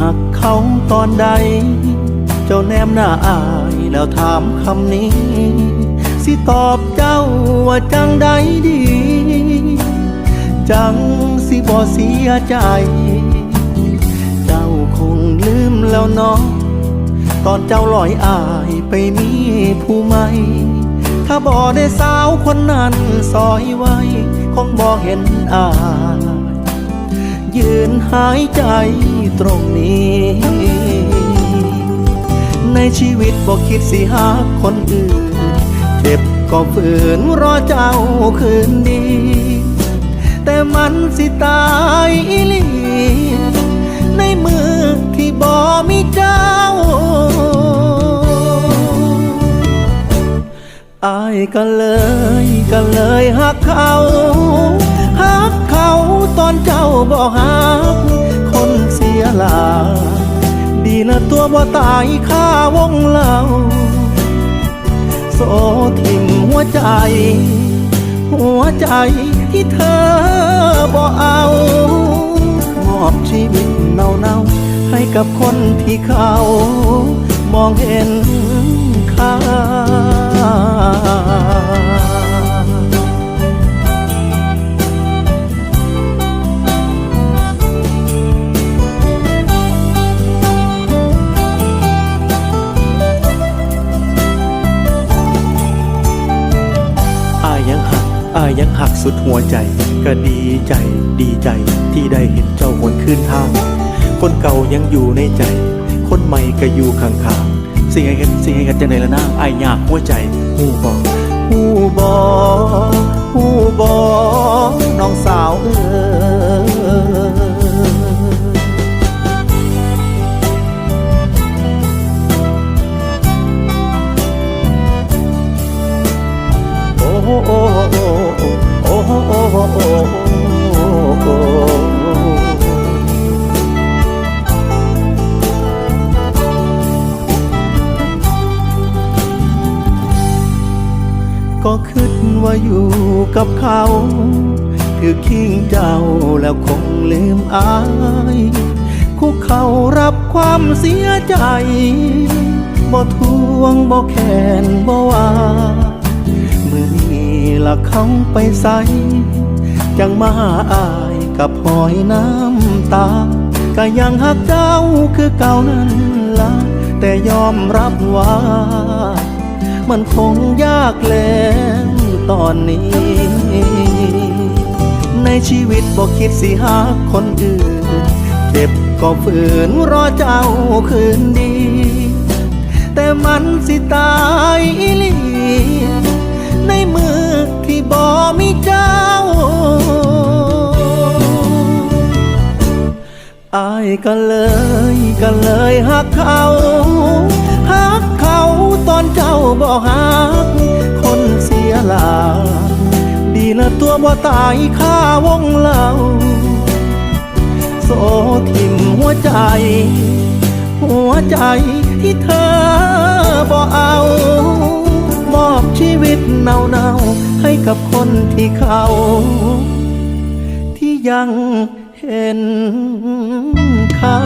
หักเขาตอนใด เจ้าแนมหน้าอายแล้วถามคำนี้ สิตอบเจ้าว่าจังใดดี จังสิบ่เสียใจ เจ้าคงลืมแล้วเนาะตอนเจ้าลอยอายไปมีผู้ใหม่ถ้าบ่ได้สาวคนนั้นซอยไว้ คงบ่เห็นอาย ยืนหายใจตรงนี้ ในชีวิตบอกคิดสิหาคนอื่น เจ็บก็ฝืนรอเจ้าคืนดี แต่มันสิตายอีหลีในมือที่บ่มีเจ้าอายก็เลยก็เลยหักเขาหักเขา ตอนเจ้าบ่หักคนเสียหลา ดีนะตัวบ่ตายค่าวงเล่าโสทิมหัวใจ หัวใจที่เธอบ่เอามอบชีวิตเน่าๆให้กับคนที่เขามองเห็น อายยังหักสุดหัวใจ ก็ดีใจดีใจที่ได้เห็นเจ้าหวนคืนทาง คนเก่ายังอยู่ในใจ คนใหม่ก็อยู่ข้างๆสิ่งไอ้กันสิ่งไอ้กันจะไหนละนะอายอยากหัวใจหูบอกหูบอก ก็คิดว่าอยู่กับเขาคือคิงเจ้าแล้วคงลืมอาย คุกเขารับความเสียใจบ่ทวงบ่แค้นบ่ว่าเมื่อนี้ละเขาไปใสจังมาหาอายกับหอยน้ำตา ก็ยังหักเจ้าคือเก่านั้นละแต่ยอมรับว่า มันคงยากแล้วตอนนี้ ในชีวิตบอกคิดสิหาคนอื่นเจ็บก็ฝืนรอเจ้าคืนดี แต่มันสิตายอีหลีในมือที่บ่มีเจ้าอายก็เลยก็เลยหาหักเขา ตอนเจ้าบ่หักคนเสียหลาดีนะตัวบ่ตายค่าวงเล่าโสทิมหัวใจ หัวใจที่เธอบ่เอา มอบชีวิตเน่าให้กับคนที่เขา ที่ยังเห็นค่า